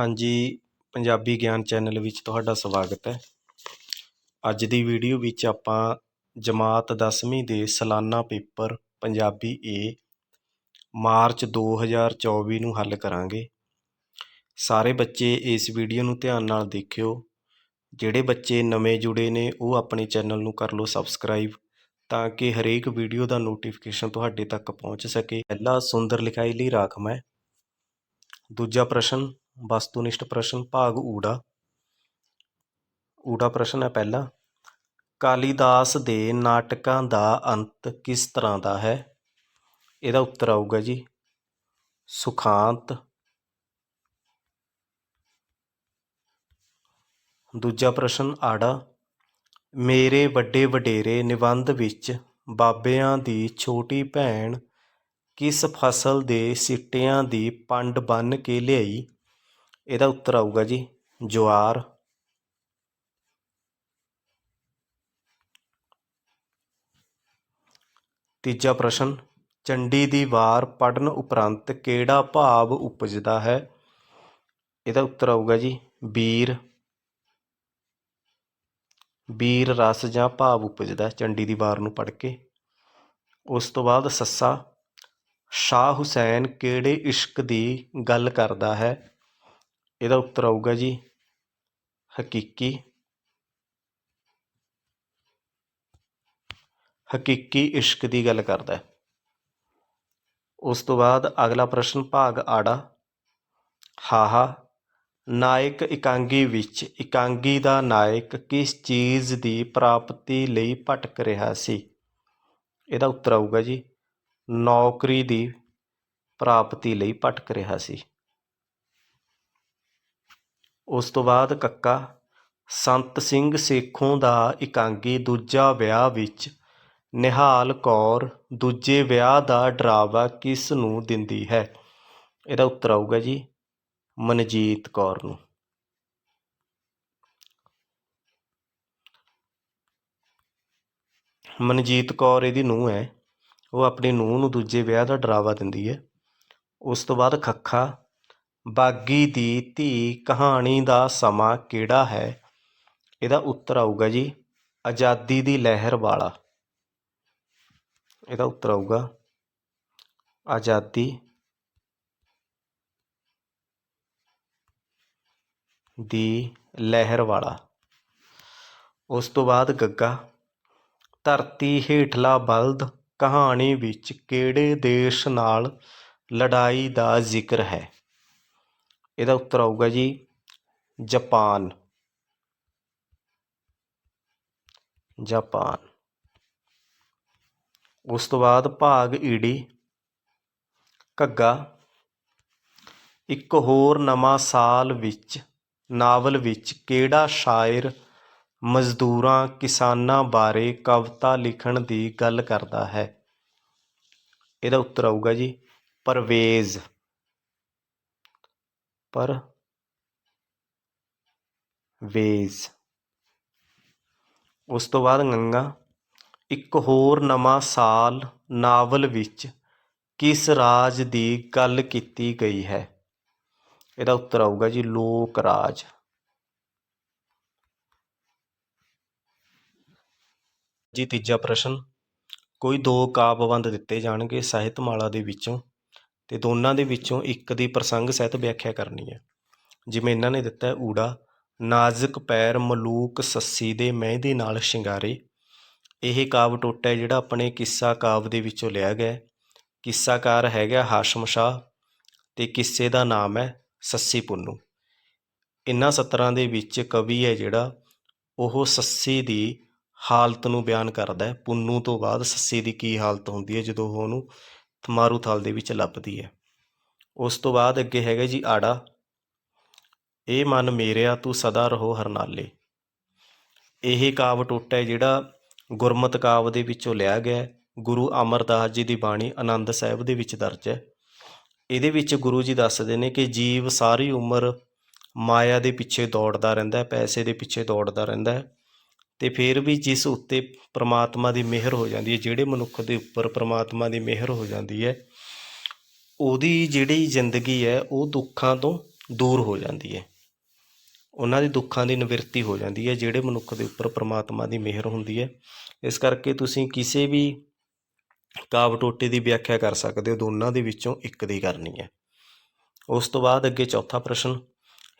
ਹਾਂਜੀ, ਪੰਜਾਬੀ ਗਿਆਨ ਚੈਨਲ ਵਿੱਚ ਤੁਹਾਡਾ ਸਵਾਗਤ ਹੈ। ਅੱਜ ਦੀ ਵੀਡੀਓ ਵਿੱਚ ਆਪਾਂ ਜਮਾਤ 10ਵੀਂ ਦੇ ਸਾਲਾਨਾ ਪੇਪਰ ਪੰਜਾਬੀ ਏ ਮਾਰਚ 2024 ਨੂੰ ਹੱਲ ਕਰਾਂਗੇ। ਸਾਰੇ ਬੱਚੇ ਇਸ ਵੀਡੀਓ ਨੂੰ ਧਿਆਨ ਨਾਲ ਦੇਖਿਓ। ਜਿਹੜੇ ਬੱਚੇ ਨਵੇਂ ਜੁੜੇ ਨੇ, ਉਹ ਆਪਣੇ ਚੈਨਲ ਨੂੰ ਕਰ ਲਓ ਸਬਸਕ੍ਰਾਈਬ ਤਾਂ ਕਿ ਹਰੇਕ ਵੀਡੀਓ ਦਾ ਨੋਟੀਫਿਕੇਸ਼ਨ ਤੁਹਾਡੇ ਤੱਕ ਪਹੁੰਚ ਸਕੇ। ਪਹਿਲਾ ਸੁੰਦਰ ਲਿਖਾਈ ਲਈ ਰਾਖਮ ਹੈ। ਦੂਜਾ ਪ੍ਰਸ਼ਨ ਵਸਤੂਨਿਸ਼ਟ ਪ੍ਰਸ਼ਨ ਭਾਗ ਊੜਾ। ਊੜਾ ਪ੍ਰਸ਼ਨ ਹੈ ਪਹਿਲਾ, ਕਾਲੀਦਾਸ ਦੇ ਨਾਟਕਾਂ ਦਾ ਅੰਤ ਕਿਸ ਤਰ੍ਹਾਂ ਦਾ ਹੈ? ਇਹਦਾ ਉੱਤਰ ਆਊਗਾ ਜੀ, ਸੁਖਾਂਤ। ਦੂਜਾ ਪ੍ਰਸ਼ਨ ਆੜਾ, ਮੇਰੇ ਵੱਡੇ ਵਡੇਰੇ ਨਿਬੰਧ ਵਿੱਚ ਬਾਬਿਆਂ ਦੀ ਛੋਟੀ ਭੈਣ ਕਿਸ ਫਸਲ ਦੇ ਸਿੱਟਿਆਂ ਦੀ ਪੰਡ ਬੰਨ੍ਹ ਕੇ ਲਿਆਈ? ਇਹਦਾ ਉੱਤਰ ਆਊਗਾ ਜੀ, ਜਵਾਰ। ਤੀਜਾ ਪ੍ਰਸ਼ਨ, ਚੰਡੀ ਦੀ ਵਾਰ ਪੜਨ ਉਪਰੰਤ ਕਿਹੜਾ ਭਾਵ ਉਪਜਦਾ ਹੈ? ਇਹਦਾ ਉੱਤਰ ਆਊਗਾ ਜੀ ਵੀਰ ਵੀਰ ਰਸ ਜਾਂ ਭਾਵ ਉਪਜਦਾ ਚੰਡੀ ਦੀ ਵਾਰ ਨੂੰ ਪੜ੍ਹ ਕੇ। ਉਸ ਤੋਂ ਬਾਅਦ ਸੱਸਾ, ਸ਼ਾਹ ਹੁਸੈਨ ਕਿਹੜੇ ਇਸ਼ਕ ਦੀ ਗੱਲ ਕਰਦਾ ਹੈ? ਇਹਦਾ ਉੱਤਰ ਆਊਗਾ ਜੀ ਹਕੀਕੀ। ਹਕੀਕੀ ਇਸ਼ਕ ਦੀ ਗੱਲ ਕਰਦਾ ਹੈ। ਉਸ ਤੋਂ ਬਾਅਦ ਅਗਲਾ ਪ੍ਰਸ਼ਨ, ਭਾਗ ਆੜਾ। ਹਾਹਾ, ਨਾਇਕ ਇਕਾਂਗੀ ਵਿੱਚ, ਇਕਾਂਗੀ ਦਾ ਨਾਇਕ ਕਿਸ ਚੀਜ਼ ਦੀ ਪ੍ਰਾਪਤੀ ਲਈ ਭਟਕ ਰਿਹਾ ਸੀ? ਇਹਦਾ ਉੱਤਰ ਆਊਗਾ ਜੀ, ਨੌਕਰੀ ਦੀ ਪ੍ਰਾਪਤੀ ਲਈ ਭਟਕ ਰਿਹਾ ਸੀ। ਉਸ ਤੋਂ ਬਾਅਦ ਕੱਕਾ, ਸੰਤ ਸਿੰਘ ਸੇਖੋਂ ਦਾ ਇਕਾਂਗੀ ਦੂਜਾ ਵਿਆਹ ਵਿੱਚ ਨਿਹਾਲ ਕੌਰ ਦੂਜੇ ਵਿਆਹ ਦਾ ਡਰਾਵਾ ਕਿਸ ਨੂੰ ਦਿੰਦੀ ਹੈ? ਇਹਦਾ ਉੱਤਰ ਆਊਗਾ ਜੀ, ਮਨਜੀਤ ਕੌਰ ਨੂੰ। ਮਨਜੀਤ ਕੌਰ ਇਹਦੀ ਨੂੰਹ ਹੈ। ਉਹ ਆਪਣੀ ਨੂੰਹ ਨੂੰ ਦੂਜੇ ਵਿਆਹ ਦਾ ਡਰਾਵਾ ਦਿੰਦੀ ਹੈ। ਉਸ ਤੋਂ ਬਾਅਦ ਖੱਖਾ ਬਾਗੀ ਦੀ ਧੀ ਕਹਾਣੀ ਦਾ ਸਮਾਂ ਕਿਹੜਾ ਹੈ? ਇਹਦਾ ਉੱਤਰ ਆਊਗਾ ਜੀ, ਆਜ਼ਾਦੀ ਦੀ ਲਹਿਰ ਵਾਲਾ। ਇਹਦਾ ਉੱਤਰ ਆਊਗਾ, ਆਜ਼ਾਦੀ ਦੀ ਲਹਿਰ ਵਾਲਾ। ਉਸ ਤੋਂ ਬਾਅਦ ਗੱਗਾ, ਧਰਤੀ ਹੇਠਲਾ ਬਲਦ, ਕਹਾਣੀ ਵਿੱਚ ਕਿਹੜੇ ਦੇਸ਼ ਨਾਲ ਲੜਾਈ ਦਾ ਜ਼ਿਕਰ ਹੈ? ਇਹਦਾ ਉੱਤਰ ਆਊਗਾ ਜੀ, ਜਾਪਾਨ। ਜਾਪਾਨ। ਉਸ ਤੋਂ ਬਾਅਦ ਭਾਗ ਈੜੀ ਘੱਗਾ। ਇੱਕ ਹੋਰ ਨਵਾਂ ਸਾਲ ਵਿੱਚ, ਨਾਵਲ ਵਿੱਚ ਕਿਹੜਾ ਸ਼ਾਇਰ ਮਜ਼ਦੂਰਾਂ ਕਿਸਾਨਾਂ ਬਾਰੇ ਕਵਿਤਾ ਲਿਖਣ ਦੀ ਗੱਲ ਕਰਦਾ ਹੈ? ਇਹਦਾ ਉੱਤਰ ਆਊਗਾ ਜੀ, ਪਰਵੇਜ਼। ਪਰ ਵੇਜ਼। ਉਸ ਤੋਂ ਬਾਅਦ ਗੰਗਾ, ਇੱਕ ਹੋਰ ਨਵਾਂ ਸਾਲ ਨਾਵਲ ਵਿੱਚ ਕਿਸ ਰਾਜ ਦੀ ਗੱਲ ਕੀਤੀ ਗਈ ਹੈ? ਇਹਦਾ ਉੱਤਰ ਆਊਗਾ ਜੀ ਲੋਕ ਰਾਜ। ਜੀ ਤੀਜਾ ਪ੍ਰਸ਼ਨ, ਕੋਈ ਦੋ ਕਾਵਿ-ਬੰਧ ਦਿੱਤੇ ਜਾਣਗੇ ਸਾਹਿਤਮਾਲਾ ਦੇ ਵਿੱਚੋਂ? ਅਤੇ ਦੋਨਾਂ ਦੇ ਵਿੱਚੋਂ ਇੱਕ ਦੀ ਪ੍ਰਸੰਗ ਸਹਿਤ ਵਿਆਖਿਆ ਕਰਨੀ ਹੈ। ਜਿਵੇਂ ਇਹਨਾਂ ਨੇ ਦਿੱਤਾ ਊੜਾ, ਨਾਜ਼ੁਕ ਪੈਰ ਮਲੂਕ ਸੱਸੀ ਦੇ ਮਹਿੰਦੀ ਨਾਲ ਸ਼ਿੰਗਾਰੇ। ਇਹ ਕਾਵ ਟੋਟਾ ਹੈ ਜਿਹੜਾ ਆਪਣੇ ਕਿੱਸਾ ਕਾਵਿ ਦੇ ਵਿੱਚੋਂ ਲਿਆ ਗਿਆ ਕਿੱਸਾਕਾਰ ਹੈਗਾ ਹਾਸ਼ਮ ਸ਼ਾਹ ਤੇ ਕਿੱਸੇ ਦਾ ਨਾਮ ਹੈ ਸੱਸੀ ਪੁੰਨੂ। ਇਹਨਾਂ ਸਤਰਾਂ ਦੇ ਵਿੱਚ ਕਵੀ ਹੈ ਜਿਹੜਾ, ਉਹ ਸੱਸੀ ਦੀ ਹਾਲਤ ਨੂੰ ਬਿਆਨ ਕਰਦਾ ਹੈ। ਪੁੰਨੂ ਤੋਂ ਬਾਅਦ ਸੱਸੀ ਦੀ ਕੀ ਹਾਲਤ ਹੁੰਦੀ ਹੈ ਜਦੋਂ ਉਹ ਉਹਨੂੰ ਥਮਾਰੂਥਲ ਦੇ ਵਿੱਚ ਲੱਭਦੀ ਹੈ। ਉਸ ਤੋਂ ਬਾਅਦ ਅੱਗੇ ਹੈਗਾ ਜੀ ਆੜਾ। ਇਹ ਮਨ ਮੇਰਿਆ, ਤੂੰ ਸਦਾ ਰਹੋ ਹਰਨਾਲੇ। ਇਹ ਕਾਵ ਟੋਟਾ ਹੈ ਜਿਹੜਾ ਗੁਰਮਤ ਕਾਵ ਦੇ ਵਿੱਚੋਂ ਲਿਆ ਗਿਆ ਗੁਰੂ ਅਮਰਦਾਸ ਜੀ ਦੀ ਬਾਣੀ ਆਨੰਦ ਸਾਹਿਬ ਦੇ ਵਿੱਚ ਦਰਜ ਹੈ। ਇਹਦੇ ਵਿੱਚ ਗੁਰੂ ਜੀ ਦੱਸਦੇ ਨੇ ਕਿ ਜੀਵ ਸਾਰੀ ਉਮਰ ਮਾਇਆ ਦੇ ਪਿੱਛੇ ਦੌੜਦਾ ਰਹਿੰਦਾ ਹੈ, ਪੈਸੇ ਦੇ ਪਿੱਛੇ ਦੌੜਦਾ ਰਹਿੰਦਾ ਹੈ। ਅਤੇ ਫਿਰ ਵੀ ਜਿਸ ਉੱਤੇ ਪਰਮਾਤਮਾ ਦੀ ਮਿਹਰ ਹੋ ਜਾਂਦੀ ਹੈ, ਜਿਹੜੇ ਮਨੁੱਖ ਦੇ ਉੱਪਰ ਪਰਮਾਤਮਾ ਦੀ ਮਿਹਰ ਹੋ ਜਾਂਦੀ ਹੈ, ਉਹਦੀ ਜਿਹੜੀ ਜ਼ਿੰਦਗੀ ਹੈ, ਉਹ ਦੁੱਖਾਂ ਤੋਂ ਦੂਰ ਹੋ ਜਾਂਦੀ ਹੈ। ਉਹਨਾਂ ਦੇ ਦੁੱਖਾਂ ਦੀ ਨਿਵਰਤੀ ਹੋ ਜਾਂਦੀ ਹੈ, ਜਿਹੜੇ ਮਨੁੱਖ ਦੇ ਉੱਪਰ ਪਰਮਾਤਮਾ ਦੀ ਮਿਹਰ ਹੁੰਦੀ ਹੈ। ਇਸ ਕਰਕੇ ਤੁਸੀਂ ਕਿਸੇ ਵੀ ਕਾਵ ਟੋਟੇ ਦੀ ਵਿਆਖਿਆ ਕਰ ਸਕਦੇ ਹੋ, ਦੋਨਾਂ ਦੇ ਵਿੱਚੋਂ ਇੱਕ ਦੀ ਕਰਨੀ ਹੈ। ਉਸ ਤੋਂ ਬਾਅਦ ਅੱਗੇ ਚੌਥਾ ਪ੍ਰਸ਼ਨ,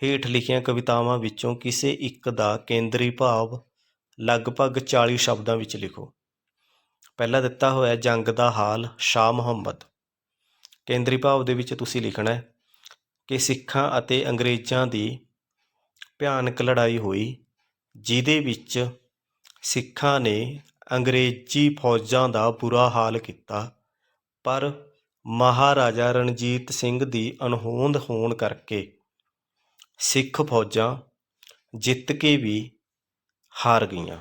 ਹੇਠ ਲਿਖੀਆਂ ਕਵਿਤਾਵਾਂ ਵਿੱਚੋਂ ਕਿਸੇ ਇੱਕ ਦਾ ਕੇਂਦਰੀ ਭਾਵ ਲਗਭਗ 40 ਸ਼ਬਦਾਂ ਵਿੱਚ ਲਿਖੋ। ਪਹਿਲਾ ਦਿੱਤਾ ਹੋਇਆ ਜੰਗ ਦਾ ਹਾਲ ਸ਼ਾਹ ਮੁਹੰਮਦ। ਕੇਂਦਰੀ ਭਾਵ ਦੇ ਵਿੱਚ ਤੁਸੀਂ ਲਿਖਣਾ ਹੈ ਕਿ ਸਿੱਖਾਂ ਅਤੇ ਅੰਗਰੇਜ਼ਾਂ ਦੀ ਭਿਆਨਕ ਲੜਾਈ ਹੋਈ, ਜਿਹਦੇ ਵਿੱਚ ਸਿੱਖਾਂ ਨੇ ਅੰਗਰੇਜ਼ੀ ਫੌਜਾਂ ਦਾ ਬੁਰਾ ਹਾਲ ਕੀਤਾ, ਪਰ ਮਹਾਰਾਜਾ ਰਣਜੀਤ ਸਿੰਘ ਦੀ ਅਣਹੋਂਦ ਹੋਣ ਕਰਕੇ ਸਿੱਖ ਫੌਜਾਂ ਜਿੱਤ ਕੇ ਵੀ ਹਾਰ ਗਈਆਂ।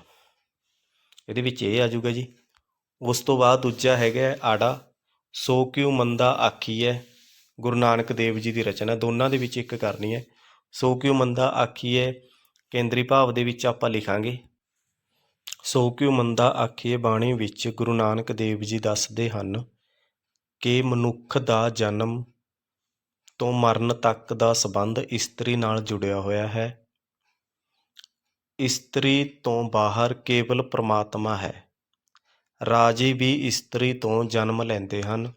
ਇਹਦੇ ਵਿੱਚ ਇਹ ਆ ਜਾਊਗਾ ਜੀ, ਉਸ ਤੋਂ ਬਾਅਦ ਦੂਜਾ ਹੈਗਾ ਆੜਾ, ਸੋ ਕਿਉ ਮੰਦਾ ਆਖੀਐ? ਗੁਰੂ ਨਾਨਕ ਦੇਵ ਜੀ ਦੀ ਰਚਨਾ, ਦੋਨਾਂ ਦੇ ਵਿੱਚ ਇੱਕ ਕਰਨੀ ਹੈ। ਸੋ ਕਿਉ ਮੰਦਾ ਆਖੀਐ? ਕੇਂਦਰੀ ਭਾਵ ਦੇ ਵਿੱਚ ਆਪਾਂ ਲਿਖਾਂਗੇ। ਸੋ ਕਿਉ ਮੰਦਾ ਆਖੀਏ ਬਾਣੀ ਵਿੱਚ ਗੁਰੂ ਨਾਨਕ ਦੇਵ ਜੀ ਦੱਸਦੇ ਹਨ ਕਿ ਮਨੁੱਖ ਦਾ ਜਨਮ ਤੋਂ ਮਰਨ ਤੱਕ ਦਾ ਸੰਬੰਧ ਇਸਤਰੀ ਨਾਲ ਜੁੜਿਆ ਹੋਇਆ ਹੈ। ਇਸਤਰੀ ਤੋਂ ਬਾਹਰ ਕੇਵਲ ਪਰਮਾਤਮਾ ਹੈ। ਰਾਜੇ ਵੀ ਇਸਤਰੀ ਤੋਂ ਜਨਮ ਲੈਂਦੇ ਹਨ।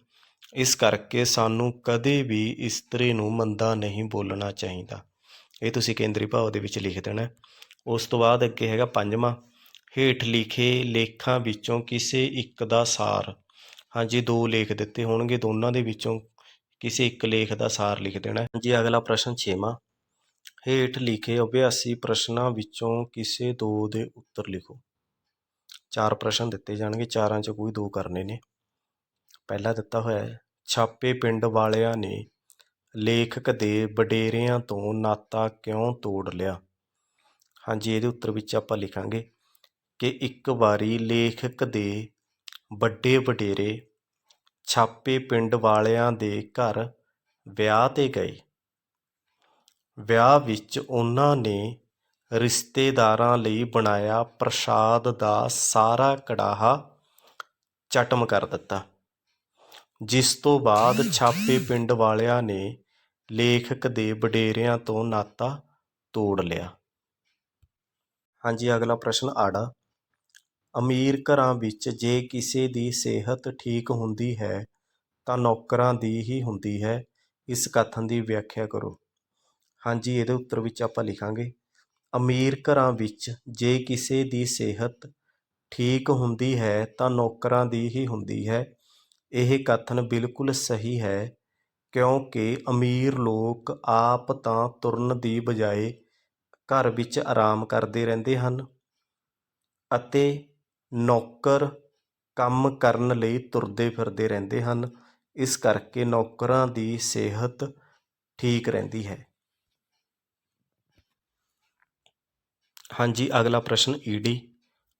ਇਸ ਕਰਕੇ ਸਾਨੂੰ ਕਦੇ ਵੀ ਇਸਤਰੀ ਨੂੰ ਮੰਦਾ ਨਹੀਂ ਬੋਲਣਾ ਚਾਹੀਦਾ। ਇਹ ਤੁਸੀਂ ਕੇਂਦਰੀ ਭਾਵ ਦੇ ਵਿੱਚ ਲਿਖ ਦੇਣਾ। ਉਸ ਤੋਂ ਬਾਅਦ ਅੱਗੇ ਹੈਗਾ ਪੰਜਵਾਂ। ਹੇਠ ਲਿਖੇ ਲੇਖਾਂ ਵਿੱਚੋਂ ਕਿਸੇ ਇੱਕ ਦਾ ਸਾਰ। ਹਾਂਜੀ ਦੋ ਲੇਖ ਦਿੱਤੇ ਹੋਣਗੇ। ਦੋਨਾਂ ਦੇ ਵਿੱਚੋਂ ਕਿਸੇ ਇੱਕ ਲੇਖ ਦਾ ਸਾਰ ਲਿਖ ਦੇਣਾ। ਹੈ। ਜੀ, ਅਗਲਾ ਪ੍ਰਸ਼ਨ ਛੇਵਾਂ। ਹੇਠ ਲਿਖੇ ਅਭਿਆਸੀ ਪ੍ਰਸ਼ਨਾਂ ਵਿੱਚੋਂ ਕਿਸੇ ਦੋ ਦੇ ਉੱਤਰ ਲਿਖੋ। ਚਾਰ ਪ੍ਰਸ਼ਨ ਦਿੱਤੇ ਜਾਣਗੇ, ਚਾਰਾਂ 'ਚ ਕੋਈ ਦੋ ਕਰਨੇ ਨੇ। ਪਹਿਲਾ ਦਿੱਤਾ ਹੋਇਆ ਹੈ, ਛਾਪੇ ਪਿੰਡ ਵਾਲਿਆਂ ਨੇ ਲੇਖਕ ਦੇ ਵਡੇਰਿਆਂ ਤੋਂ ਨਾਤਾ ਕਿਉਂ ਤੋੜ ਲਿਆ? ਹਾਂਜੀ, ਇਹਦੇ ਉੱਤਰ ਵਿੱਚ ਆਪਾਂ ਲਿਖਾਂਗੇ ਕਿ ਇੱਕ ਵਾਰੀ ਲੇਖਕ ਦੇ ਵੱਡੇ ਵਡੇਰੇ ਛਾਪੇ ਪਿੰਡ ਵਾਲਿਆਂ ਦੇ ਘਰ ਵਿਆਹ ਤੇ ਗਏ। ਵਿਆਹ ਵਿੱਚ ਉਹਨਾਂ ਨੇ ਰਿਸ਼ਤੇਦਾਰਾਂ ਲਈ ਬਣਾਇਆ ਪ੍ਰਸ਼ਾਦ ਦਾ ਸਾਰਾ ਕੜਾਹਾ ਚਟਮ ਕਰ ਦਿੱਤਾ, ਜਿਸ ਤੋਂ ਬਾਅਦ ਛਾਪੇ ਪਿੰਡ ਵਾਲਿਆਂ ਨੇ ਲੇਖਕ ਦੇ ਵਡੇਰਿਆਂ ਤੋਂ ਨਾਤਾ ਤੋੜ ਲਿਆ। ਹਾਂਜੀ, ਅਗਲਾ ਪ੍ਰਸ਼ਨ ਆੜਾ। ਅਮੀਰ ਘਰਾਂ ਵਿੱਚ ਜੇ ਕਿਸੇ ਦੀ ਸਿਹਤ ਠੀਕ ਹੁੰਦੀ ਹੈ ਤਾਂ ਨੌਕਰਾਂ ਦੀ ਹੀ ਹੁੰਦੀ ਹੈ। ਇਸ ਕਥਨ ਦੀ ਵਿਆਖਿਆ ਕਰੋ। ਹਾਂਜੀ, ਇਹਦੇ ਉੱਤਰ ਵਿੱਚ ਆਪਾਂ ਲਿਖਾਂਗੇ, ਅਮੀਰ ਘਰਾਂ ਵਿੱਚ ਜੇ ਕਿਸੇ ਦੀ ਸਿਹਤ ਠੀਕ ਹੁੰਦੀ ਹੈ ਤਾਂ ਨੌਕਰਾਂ ਦੀ ਹੀ ਹੁੰਦੀ ਹੈ। ਇਹ ਕਥਨ ਬਿਲਕੁਲ ਸਹੀ ਹੈ, ਕਿਉਂਕਿ ਅਮੀਰ ਲੋਕ ਆਪ ਤਾਂ ਤੁਰਨ ਦੀ ਬਜਾਏ ਘਰ ਵਿੱਚ ਆਰਾਮ ਕਰਦੇ ਰਹਿੰਦੇ ਹਨ ਅਤੇ ਨੌਕਰ ਕੰਮ ਕਰਨ ਲਈ ਤੁਰਦੇ ਫਿਰਦੇ ਰਹਿੰਦੇ ਹਨ। ਇਸ ਕਰਕੇ ਨੌਕਰਾਂ ਦੀ ਸਿਹਤ ਠੀਕ ਰਹਿੰਦੀ ਹੈ। ਹਾਂਜੀ, ਅਗਲਾ ਪ੍ਰਸ਼ਨ, ਈਡੀ।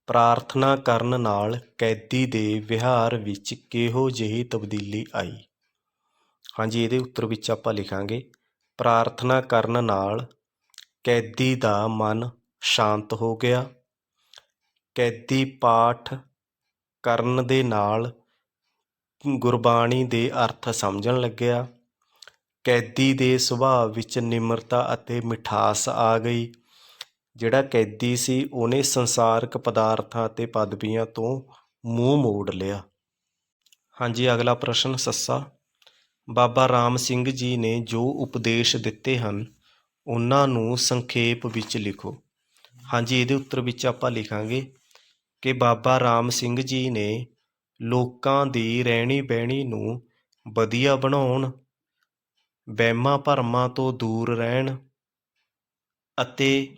ਪ੍ਰਾਰਥਨਾ ਕਰਨ ਨਾਲ ਕੈਦੀ ਦੇ ਵਿਹਾਰ ਵਿੱਚ ਕਿਹੋ ਜਿਹੀ ਤਬਦੀਲੀ ਆਈ? ਹਾਂਜੀ, ਇਹਦੇ ਉੱਤਰ ਵਿੱਚ ਆਪਾਂ ਲਿਖਾਂਗੇ। ਪ੍ਰਾਰਥਨਾ ਕਰਨ ਨਾਲ ਕੈਦੀ ਦਾ ਮਨ ਸ਼ਾਂਤ ਹੋ ਗਿਆ। ਕੈਦੀ ਪਾਠ ਕਰਨ ਦੇ ਨਾਲ ਗੁਰਬਾਣੀ ਦੇ ਅਰਥ ਸਮਝਣ ਲੱਗਿਆ। ਕੈਦੀ ਦੇ ਸੁਭਾਅ ਵਿੱਚ ਨਿਮਰਤਾ ਅਤੇ ਮਿਠਾਸ ਆ ਗਈ। ਜਿਹੜਾ ਕੈਦੀ ਸੀ, ਉਹਨੇ ਸੰਸਾਰਕ ਪਦਾਰਥਾਂ ਅਤੇ ਪਦਵੀਆਂ ਤੋਂ ਮੂੰਹ ਮੋੜ ਲਿਆ। ਹਾਂਜੀ, ਅਗਲਾ ਪ੍ਰਸ਼ਨ ਸੱਸਾ। ਬਾਬਾ ਰਾਮ ਸਿੰਘ ਜੀ ਨੇ ਜੋ ਉਪਦੇਸ਼ ਦਿੱਤੇ ਹਨ, ਉਹਨਾਂ ਨੂੰ ਸੰਖੇਪ ਵਿੱਚ ਲਿਖੋ। ਹਾਂਜੀ, ਇਹਦੇ ਉੱਤਰ ਵਿੱਚ ਆਪਾਂ ਲਿਖਾਂਗੇ ਕਿ ਬਾਬਾ ਰਾਮ ਸਿੰਘ ਜੀ ਨੇ ਲੋਕਾਂ ਦੀ ਰਹਿਣੀ ਬਹਿਣੀ ਨੂੰ ਵਧੀਆ ਬਣਾਉਣ ਵਹਿਮਾਂ ਭਰਮਾਂ ਤੋਂ ਦੂਰ ਰਹਿਣ ਅਤੇ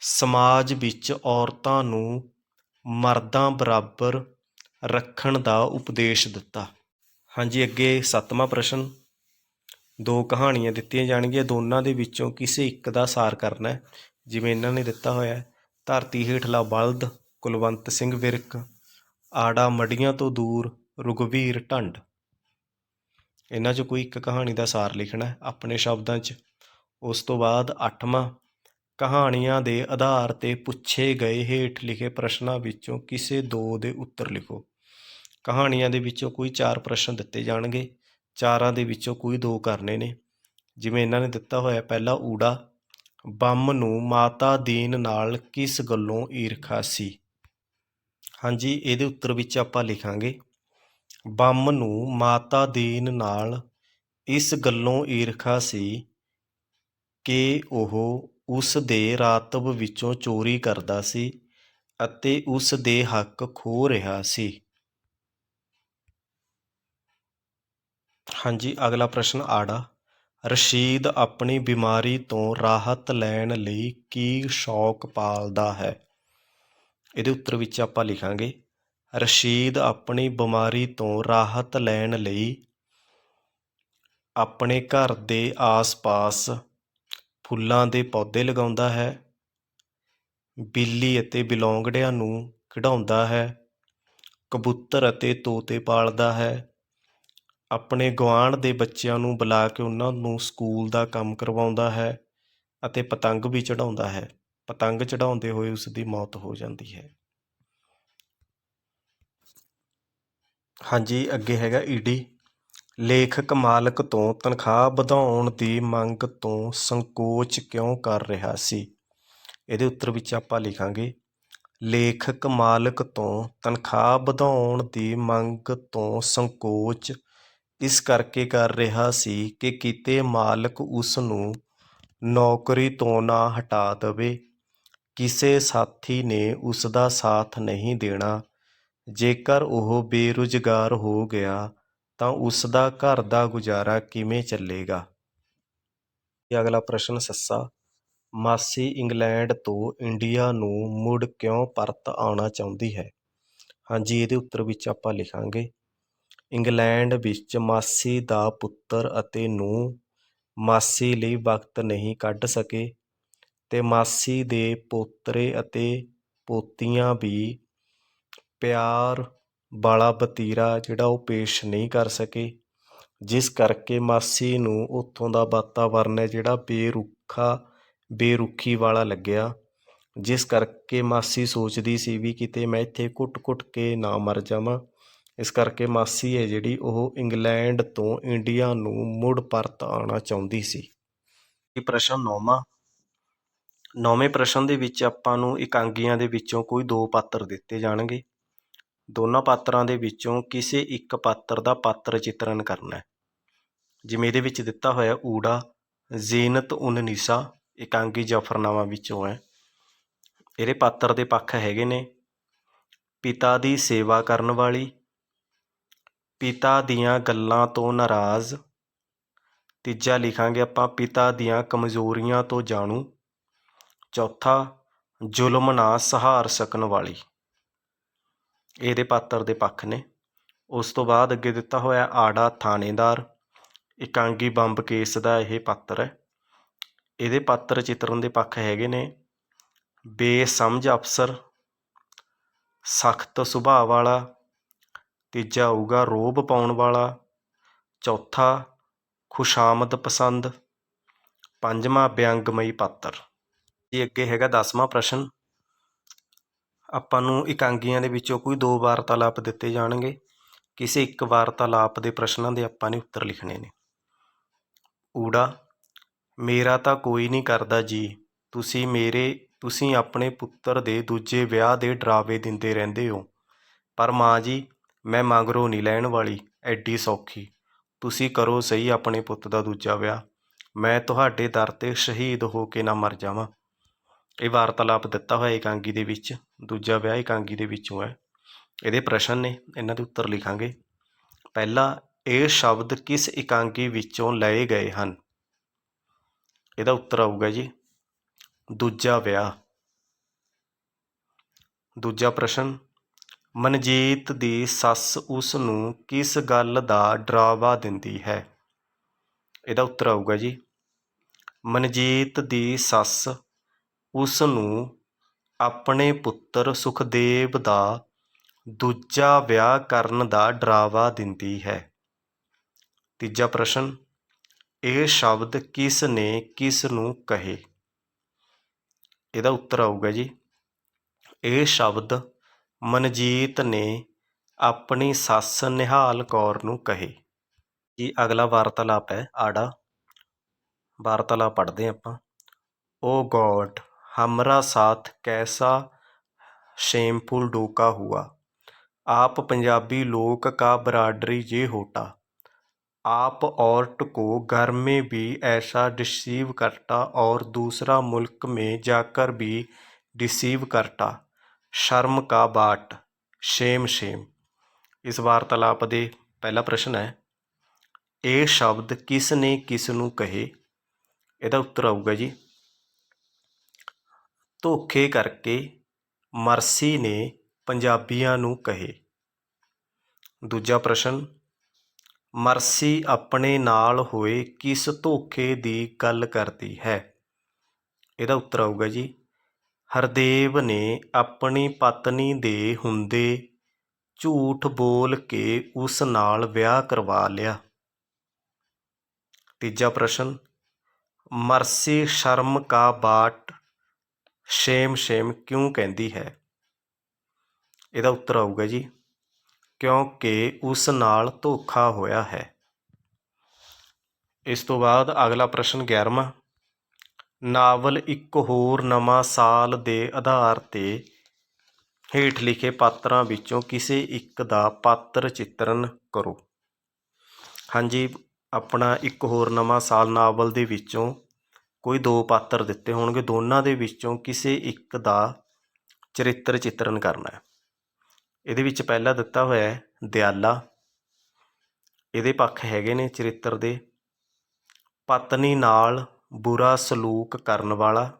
ਸਮਾਜ ਵਿੱਚ ਔਰਤਾਂ ਨੂੰ ਮਰਦਾਂ ਬਰਾਬਰ ਰੱਖਣ ਦਾ ਉਪਦੇਸ਼ ਦਿੱਤਾ। ਹਾਂਜੀ, ਅੱਗੇ ਸੱਤਵਾਂ ਪ੍ਰਸ਼ਨ। ਦੋ ਕਹਾਣੀਆਂ ਦਿੱਤੀਆਂ ਜਾਣਗੀਆਂ, ਦੋਨਾਂ ਦੇ ਵਿੱਚੋਂ ਕਿਸੇ ਇੱਕ ਦਾ ਸਾਰ ਕਰਨਾ ਹੈ, ਜਿਵੇਂ ਇਹਨਾਂ ਨੇ ਦਿੱਤਾ ਹੋਇਆ ਹੈ। ਧਰਤੀ ਹੇਠਲਾ ਬਲਦ, ਕੁਲਵੰਤ ਸਿੰਘ ਵਿਰਕ, ਆੜਾ ਮੜੀਆਂ ਤੋਂ ਦੂਰ ਰੁਗਵੀਰ ਢੰਡ। ਇਹਨਾਂ 'ਚੋਂ ਕੋਈ ਇੱਕ ਕਹਾਣੀ ਦਾ ਸਾਰ ਲਿਖਣਾ ਹੈ, ਆਪਣੇ ਸ਼ਬਦਾਂ 'ਚ। ਉਸ ਤੋਂ ਬਾਅਦ ਅੱਠਵਾਂ ਕਹਾਣੀਆਂ ਦੇ ਆਧਾਰ ਤੇ ਪੁੱਛੇ ਗਏ ਹੇਠ ਲਿਖੇ ਪ੍ਰਸ਼ਨਾਂ ਵਿੱਚੋਂ ਕਿਸੇ ਦੋ ਦੇ ਉੱਤਰ ਲਿਖੋ। ਕਹਾਣੀਆਂ ਦੇ ਵਿੱਚੋਂ ਕੋਈ ਚਾਰ ਪ੍ਰਸ਼ਨ ਦਿੱਤੇ ਜਾਣਗੇ, ਚਾਰਾਂ ਦੇ ਵਿੱਚੋਂ ਕੋਈ ਦੋ ਕਰਨੇ ਨੇ। ਜਿਵੇਂ ਇਹਨਾਂ ਨੇ ਦਿੱਤਾ ਹੋਇਆ ਪਹਿਲਾ ਊੜਾ, ਬੰਮ ਨੂੰ ਮਾਤਾ ਦੀਨ ਨਾਲ ਕਿਸ ਗੱਲੋਂ ਈਰਖਾ ਸੀ? ਹਾਂਜੀ, ਇਹਦੇ ਉੱਤਰ ਵਿੱਚ ਆਪਾਂ ਲਿਖਾਂਗੇ, ਬੰਮ ਨੂੰ ਮਾਤਾ ਦੀਨ ਨਾਲ ਇਸ ਗੱਲੋਂ ਈਰਖਾ ਸੀ ਕਿ ਉਹ ਉਸ ਦੇ ਰਾਤਬ ਵਿੱਚੋਂ ਚੋਰੀ ਕਰਦਾ ਸੀ ਅਤੇ ਉਸ ਦੇ ਹੱਕ ਖੋਹ ਰਿਹਾ ਸੀ। ਹਾਂਜੀ, ਅਗਲਾ ਪ੍ਰਸ਼ਨ ਆੜਾ। ਰਸ਼ੀਦ ਆਪਣੀ ਬਿਮਾਰੀ ਤੋਂ ਰਾਹਤ ਲੈਣ ਲਈ ਕੀ ਸ਼ੌਕ ਪਾਲਦਾ ਹੈ? ਇਹਦੇ ਉੱਤਰ ਵਿੱਚ ਆਪਾਂ ਲਿਖਾਂਗੇ, ਰਸ਼ੀਦ ਆਪਣੀ ਬਿਮਾਰੀ ਤੋਂ ਰਾਹਤ ਲੈਣ ਲਈ ਆਪਣੇ ਘਰ ਦੇ ਆਸ-ਪਾਸ ਫੁੱਲਾਂ ਦੇ ਪੌਦੇ ਲਗਾਉਂਦਾ ਹੈ। ਬਿੱਲੀ ਅਤੇ ਬਿਲੋਂਗੜਿਆਂ ਨੂੰ ਖਿਡਾਉਂਦਾ ਹੈ। ਕਬੂਤਰ ਅਤੇ ਤੋਤੇ ਪਾਲਦਾ ਹੈ। ਆਪਣੇ ਗੁਆਂਢ ਦੇ ਬੱਚਿਆਂ ਨੂੰ ਬੁਲਾ ਕੇ ਉਹਨਾਂ ਨੂੰ ਸਕੂਲ ਦਾ ਕੰਮ ਕਰਵਾਉਂਦਾ ਹੈ ਅਤੇ ਪਤੰਗ ਵੀ ਚੜਾਉਂਦਾ ਹੈ। ਪਤੰਗ ਚੜਾਉਂਦੇ ਹੋਏ ਉਸ ਦੀ ਮੌਤ ਹੋ ਜਾਂਦੀ ਹੈ। ਹਾਂਜੀ, ਅੱਗੇ ਹੈਗਾ ਈਡੀ। ਲੇਖਕ ਮਾਲਕ ਤੋਂ ਤਨਖਾਹ ਵਧਾਉਣ ਦੀ ਮੰਗ ਤੋਂ ਸੰਕੋਚ ਕਿਉਂ ਕਰ ਰਿਹਾ ਸੀ? ਇਹਦੇ ਉੱਤਰ ਵਿੱਚ ਆਪਾਂ ਲਿਖਾਂਗੇ, ਲੇਖਕ ਮਾਲਕ ਤੋਂ ਤਨਖਾਹ ਵਧਾਉਣ ਦੀ ਮੰਗ ਤੋਂ ਸੰਕੋਚ ਇਸ ਕਰਕੇ ਕਰ ਰਿਹਾ ਸੀ ਕਿ ਕਿਤੇ ਮਾਲਕ ਉਸ ਨੂੰ ਨੌਕਰੀ ਤੋਂ ਨਾ ਹਟਾ ਦੇਵੇ। ਕਿਸੇ ਸਾਥੀ ਨੇ ਉਸ ਦਾ ਸਾਥ ਨਹੀਂ ਦੇਣਾ। ਜੇਕਰ ਉਹ ਬੇਰੁਜ਼ਗਾਰ ਹੋ ਗਿਆ ਤਾਂ ਉਸ ਦਾ ਘਰ ਦਾ ਗੁਜ਼ਾਰਾ ਕਿਵੇਂ ਚੱਲੇਗਾ? ਅਗਲਾ ਪ੍ਰਸ਼ਨ ਸੱਸਾ, ਮਾਸੀ ਇੰਗਲੈਂਡ ਤੋਂ ਇੰਡੀਆ ਨੂੰ ਮੁੜ ਕਿਉਂ ਪਰਤ ਆਉਣਾ ਚਾਹੁੰਦੀ ਹੈ? ਹਾਂਜੀ, ਇਹਦੇ ਉੱਤਰ ਵਿੱਚ ਆਪਾਂ ਲਿਖਾਂਗੇ, ਇੰਗਲੈਂਡ ਵਿੱਚ ਮਾਸੀ ਦਾ ਪੁੱਤਰ ਅਤੇ ਨੂੰ ਮਾਸੀ ਲਈ ਵਕਤ ਨਹੀਂ ਕੱਢ ਸਕੇ ਤੇ ਮਾਸੀ ਦੇ ਪੋਤਰੇ ਅਤੇ ਪੋਤੀਆਂ ਵੀ ਪਿਆਰ ਵਾਲਾ ਵਤੀਰਾ ਜਿਹੜਾ ਉਹ ਪੇਸ਼ ਨਹੀਂ ਕਰ ਸਕੇ। ਜਿਸ ਕਰਕੇ ਮਾਸੀ ਨੂੰ ਉੱਥੋਂ ਦਾ ਵਾਤਾਵਰਨ ਹੈ ਜਿਹੜਾ ਬੇਰੁੱਖਾ, ਬੇਰੁੱਖੀ ਵਾਲਾ ਲੱਗਿਆ। ਜਿਸ ਕਰਕੇ ਮਾਸੀ ਸੋਚਦੀ ਸੀ ਵੀ ਕਿਤੇ ਮੈਂ ਇੱਥੇ ਕੁੱਟ-ਕੁੱਟ ਕੇ ਨਾ ਮਰ ਜਾਵਾਂ। ਇਸ ਕਰਕੇ ਮਾਸੀ ਹੈ ਜਿਹੜੀ ਉਹ ਇੰਗਲੈਂਡ ਤੋਂ ਇੰਡੀਆ ਨੂੰ ਮੁੜ ਪਰਤ ਆਉਣਾ ਚਾਹੁੰਦੀ ਸੀ। ਇਹ ਪ੍ਰਸ਼ਨ ਨੌਵਾਂ। ਨੌਵੇਂ ਪ੍ਰਸ਼ਨ ਦੇ ਵਿੱਚ ਆਪਾਂ ਨੂੰ ਇਕਾਂਗੀਆਂ ਦੇ ਵਿੱਚੋਂ ਕੋਈ ਦੋ ਪਾਤਰ ਦਿੱਤੇ ਜਾਣਗੇ। ਦੋਨਾਂ ਪਾਤਰਾਂ ਦੇ ਵਿੱਚੋਂ ਕਿਸੇ ਇੱਕ ਪਾਤਰ ਦਾ ਪਾਤਰ ਚਿੱਤਰਨ ਕਰਨਾ ਹੈ। ਜਿਵੇਂ ਇਹਦੇ ਵਿੱਚ ਦਿੱਤਾ ਹੋਇਆ ਊੜਾ, ਜ਼ੀਨਤ ਉਨ ਨਿਸਾ, ਇਕਾਂਗੀ ਜਫਰਨਾਮਾ ਵਿੱਚੋਂ ਹੈ। ਇਹਦੇ ਪਾਤਰ ਦੇ ਪੱਖ ਹੈਗੇ ਨੇ। ਪਿਤਾ ਦੀ ਸੇਵਾ ਕਰਨ ਵਾਲੀ, ਪਿਤਾ ਦੀਆਂ ਗੱਲਾਂ ਤੋਂ ਨਾਰਾਜ਼। ਤੀਜਾ ਲਿਖਾਂਗੇ ਆਪਾਂ, ਪਿਤਾ ਦੀਆਂ ਕਮਜ਼ੋਰੀਆਂ ਤੋਂ ਜਾਣੂ। ਚੌਥਾ, ਜ਼ੁਲਮ ਨਾ ਸਹਾਰ ਸਕਣ ਵਾਲੀ। ਇਹਦੇ ਪਾਤਰ ਦੇ ਪੱਖ ਨੇ। ਉਸ ਤੋਂ ਬਾਅਦ ਅੱਗੇ ਦਿੱਤਾ ਹੋਇਆ ਆੜਾ ਥਾਣੇਦਾਰ, ਇਕਾਂਗੀ ਬੰਬ ਕੇਸ ਦਾ ਇਹ ਪਾਤਰ ਹੈ। ਇਹਦੇ ਪਾਤਰ ਚਿੱਤਰਨ ਦੇ ਪੱਖ ਹੈਗੇ ਨੇ, ਬੇਸਮਝ ਅਫਸਰ, ਸਖਤ ਸੁਭਾਅ ਵਾਲਾ, ਤੀਜਾ ਆਊਗਾ ਰੋਬ ਪਾਉਣ ਵਾਲਾ, ਚੌਥਾ ਖੁਸ਼ਾਮਦ ਪਸੰਦ, ਪੰਜਵਾਂ ਵਿਅੰਗਮਈ ਪਾਤਰ। ਇਹ ਅੱਗੇ ਹੈਗਾ 10ਵਾਂ ਪ੍ਰਸ਼ਨ। ਆਪਾਂ ਨੂੰ ਇਕਾਂਗੀਆਂ ਦੇ ਵਿੱਚੋਂ ਕੋਈ ਦੋ ਵਾਰਤਾਲਾਪ ਦਿੱਤੇ ਜਾਣਗੇ, ਕਿਸੇ ਇੱਕ ਵਾਰਤਾਲਾਪ ਦੇ ਪ੍ਰਸ਼ਨਾਂ ਦੇ ਆਪਾਂ ਨੇ ਉੱਤਰ ਲਿਖਣੇ ਨੇ। ਊੜਾ, ਮੇਰਾ ਤਾਂ ਕੋਈ ਨਹੀਂ ਕਰਦਾ ਜੀ, ਤੁਸੀਂ ਮੇਰੇ, ਤੁਸੀਂ ਆਪਣੇ ਪੁੱਤਰ ਦੇ ਦੂਜੇ ਵਿਆਹ ਦੇ ਡਰਾਵੇ ਦਿੰਦੇ ਰਹਿੰਦੇ ਹੋ। ਪਰ ਮਾਂ ਜੀ, ਮੈਂ ਮੰਗਰੋ ਨਹੀਂ ਲੈਣ ਵਾਲੀ, ਐਡੀ ਸੌਖੀ। ਤੁਸੀਂ ਕਰੋ ਸਹੀ ਆਪਣੇ ਪੁੱਤ ਦਾ ਦੂਜਾ ਵਿਆਹ, ਮੈਂ ਤੁਹਾਡੇ ਦਰ ਤੇ ਸ਼ਹੀਦ ਹੋ ਕੇ ਨਾ ਮਰ ਜਾਵਾਂ। ਇਹ ਵਾਰਤਾਲਾਪ ਦਿੱਤਾ ਹੋਇਆ ਇਕਾਂਗੀ ਦੇ ਵਿੱਚ, ਦੂਜਾ ਵਿਆਹ ਇਕਾਂਗੀ ਦੇ ਵਿੱਚੋਂ ਹੈ। ਇਹਦੇ ਪ੍ਰਸ਼ਨ ਨੇ, ਇਹਨਾਂ ਦੇ ਉੱਤਰ ਲਿਖਾਂਗੇ। ਪਹਿਲਾ, ਇਹ ਸ਼ਬਦ ਕਿਸ ਇਕਾਂਗੀ ਵਿੱਚੋਂ ਲਏ ਗਏ ਹਨ? ਇਹਦਾ ਉੱਤਰ ਆਊਗਾ ਜੀ, ਦੂਜਾ ਵਿਆਹ। ਦੂਜਾ ਪ੍ਰਸ਼ਨ, ਮਨਜੀਤ ਦੀ ਸੱਸ ਉਸ ਨੂੰ ਕਿਸ ਗੱਲ ਦਾ ਡਰਾਵਾ ਦਿੰਦੀ ਹੈ? ਇਹਦਾ ਉੱਤਰ ਆਊਗਾ ਜੀ, ਮਨਜੀਤ ਦੀ ਸੱਸ ਉਸ ਨੂੰ ਆਪਣੇ ਪੁੱਤਰ ਸੁਖਦੇਵ ਦਾ ਦੂਜਾ ਵਿਆਹ ਕਰਨ ਦਾ ਡਰਾਵਾ ਦਿੰਦੀ ਹੈ। ਤੀਜਾ ਪ੍ਰਸ਼ਨ, ਇਹ ਸ਼ਬਦ ਕਿਸ ਨੇ ਕਿਸ ਨੂੰ ਕਹੇ? ਇਹਦਾ ਉੱਤਰ ਆਊਗਾ ਜੀ, ਇਹ ਸ਼ਬਦ ਮਨਜੀਤ ਨੇ ਆਪਣੀ ਸੱਸ ਨਿਹਾਲ ਕੌਰ ਨੂੰ ਕਹੇ। ਜੀ, ਅਗਲਾ ਵਾਰਤਾਲਾਪ ਹੈ, ਆੜਾ। ਵਾਰਤਾਲਾਪ ਪੜ੍ਹਦੇ ਹਾਂ ਆਪਾਂ। Oh God. ਹਮਾਰਾ ਸਾਥ ਕੈਸਾ शेमफुल डोका हुआ आप पंजाबी लोक का बराडरी ये होता आप औरत को घर में भी ऐसा डिसीव करता और दूसरा मुल्क में जाकर भी डिसीव करता ਸ਼ਰਮ ਕਾ ਬਾਟ ਸ਼ੇਮ ਸ਼ੇਮ ਇਸ ਵਾਰਤਾਲਾਪ ਦੇ ਪਹਿਲਾ ਪ੍ਰਸ਼ਨ ਹੈ ਇਹ ਸ਼ਬਦ ਕਿਸ ਨੇ ਕਿਸ ਨੂੰ ਕਹੇ ਇਹਦਾ ਉੱਤਰ ਆਊਗਾ ਜੀ ਧੋਖੇ ਕਰਕੇ ਮਰਸੀ ਨੇ ਪੰਜਾਬੀਆਂ ਨੂੰ ਕਹੇ। ਦੂਜਾ ਪ੍ਰਸ਼ਨ, ਮਰਸੀ ਆਪਣੇ ਨਾਲ ਹੋਏ ਕਿਸ ਧੋਖੇ ਦੀ ਗੱਲ ਕਰਦੀ ਹੈ? ਇਹਦਾ ਉੱਤਰ ਆਊਗਾ ਜੀ, ਹਰਦੇਵ ਨੇ ਆਪਣੀ ਪਤਨੀ ਦੇ ਹੁੰਦੇ ਝੂਠ ਬੋਲ ਕੇ ਉਸ ਨਾਲ ਵਿਆਹ ਕਰਵਾ ਲਿਆ। ਤੀਜਾ ਪ੍ਰਸ਼ਨ, ਮਰਸੀ ਸ਼ਰਮ ਕਾ ਬਾਟ ਸ਼ੇਮ ਸ਼ੇਮ ਕਿਉਂ ਕਹਿੰਦੀ ਹੈ? ਇਹਦਾ ਉੱਤਰ ਆਊਗਾ ਜੀ, ਕਿਉਂਕਿ ਉਸ ਨਾਲ ਧੋਖਾ ਹੋਇਆ ਹੈ। ਇਸ ਤੋਂ ਬਾਅਦ ਅਗਲਾ ਪ੍ਰਸ਼ਨ 11ਵਾਂ ਨਾਵਲ ਇੱਕ ਹੋਰ ਨਵਾਂ ਸਾਲ ਦੇ ਆਧਾਰ ਤੇ ਹੇਠ ਲਿਖੇ ਪਾਤਰਾਂ ਵਿੱਚੋਂ ਕਿਸੇ ਇੱਕ ਦਾ ਪਾਤਰ ਚਿੱਤਰਨ ਕਰੋ। ਹਾਂਜੀ, ਆਪਣਾ ਇੱਕ ਹੋਰ ਨਵਾਂ ਸਾਲ ਨਾਵਲ ਦੇ ਵਿੱਚੋਂ ਕੋਈ ਦੋ ਪਾਤਰ ਦਿੱਤੇ ਹੋਣਗੇ, ਦੋਨਾਂ ਦੇ ਵਿੱਚੋਂ ਕਿਸੇ ਇੱਕ ਦਾ ਚਰਿੱਤਰ ਚਿੱਤਰਨ ਕਰਨਾ ਹੈ। ਇਹਦੇ ਵਿੱਚ ਪਹਿਲਾ ਦਿੱਤਾ ਹੋਇਆ ਹੈ, ਦਿਆਲਾ। ਇਹਦੇ ਪੱਖ ਹੈਗੇ ਨੇ ਚਰਿੱਤਰ ਦੇ। ਪਤਨੀ ਨਾਲ ਬੁਰਾ ਸਲੂਕ ਕਰਨ ਵਾਲਾ।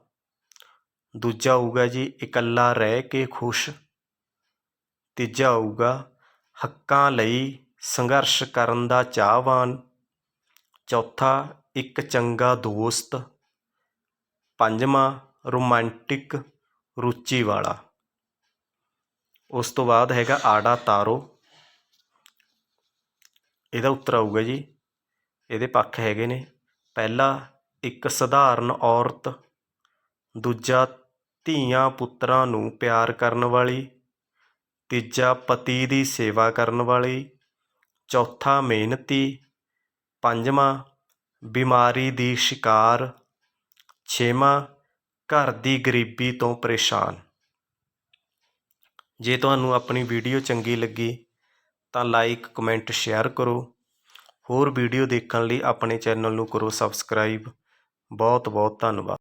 ਦੂਜਾ ਹੋਊਗਾ ਜੀ, ਇਕੱਲਾ ਰਹਿ ਕੇ ਖੁਸ਼। ਤੀਜਾ ਹੋਊਗਾ ਹੱਕਾਂ ਲਈ ਸੰਘਰਸ਼ ਕਰਨ ਦਾ ਚਾਹਵਾਨ। ਚੌਥਾ, ਇੱਕ ਚੰਗਾ ਦੋਸਤ। ਪੰਜਵਾਂ ਰੋਮਾਂਟਿਕ ਰੁਚੀ ਵਾਲਾ। ਉਸ ਤੋਂ ਬਾਅਦ ਹੈਗਾ ਆੜਾ ਤਾਰੋ। ਇਹਦਾ ਉੱਤਰ ਆਊਗਾ ਜੀ। ਇਹਦੇ ਪੱਖ ਹੈਗੇ ਨੇ। ਪਹਿਲਾ ਇੱਕ ਸਧਾਰਨ ਔਰਤ, ਦੂਜਾ ਧੀਆਂ ਪੁੱਤਰਾਂ ਨੂੰ ਪਿਆਰ ਕਰਨ ਵਾਲੀ, ਤੀਜਾ ਪਤੀ ਦੀ ਸੇਵਾ ਕਰਨ ਵਾਲੀ, ਚੌਥਾ ਮਿਹਨਤੀ, ਪੰਜਵਾਂ ਬਿਮਾਰੀ ਦੀ ਸ਼ਿਕਾਰ ਛੇਵਾਂ, ਘਰ ਦੀ ਗਰੀਬੀ ਤੋਂ ਪਰੇਸ਼ਾਨ। ਜੇ ਤੁਹਾਨੂੰ ਆਪਣੀ ਵੀਡੀਓ ਚੰਗੀ ਲੱਗੀ, ਤਾਂ ਲਾਈਕ ਕਮੈਂਟ ਸ਼ੇਅਰ ਕਰੋ। ਹੋਰ ਵੀਡੀਓ ਦੇਖਣ ਲਈ ਆਪਣੇ ਚੈਨਲ ਨੂੰ ਕਰੋ ਸਬਸਕ੍ਰਾਈਬ ਬਹੁਤ ਬਹੁਤ ਧੰਨਵਾਦ।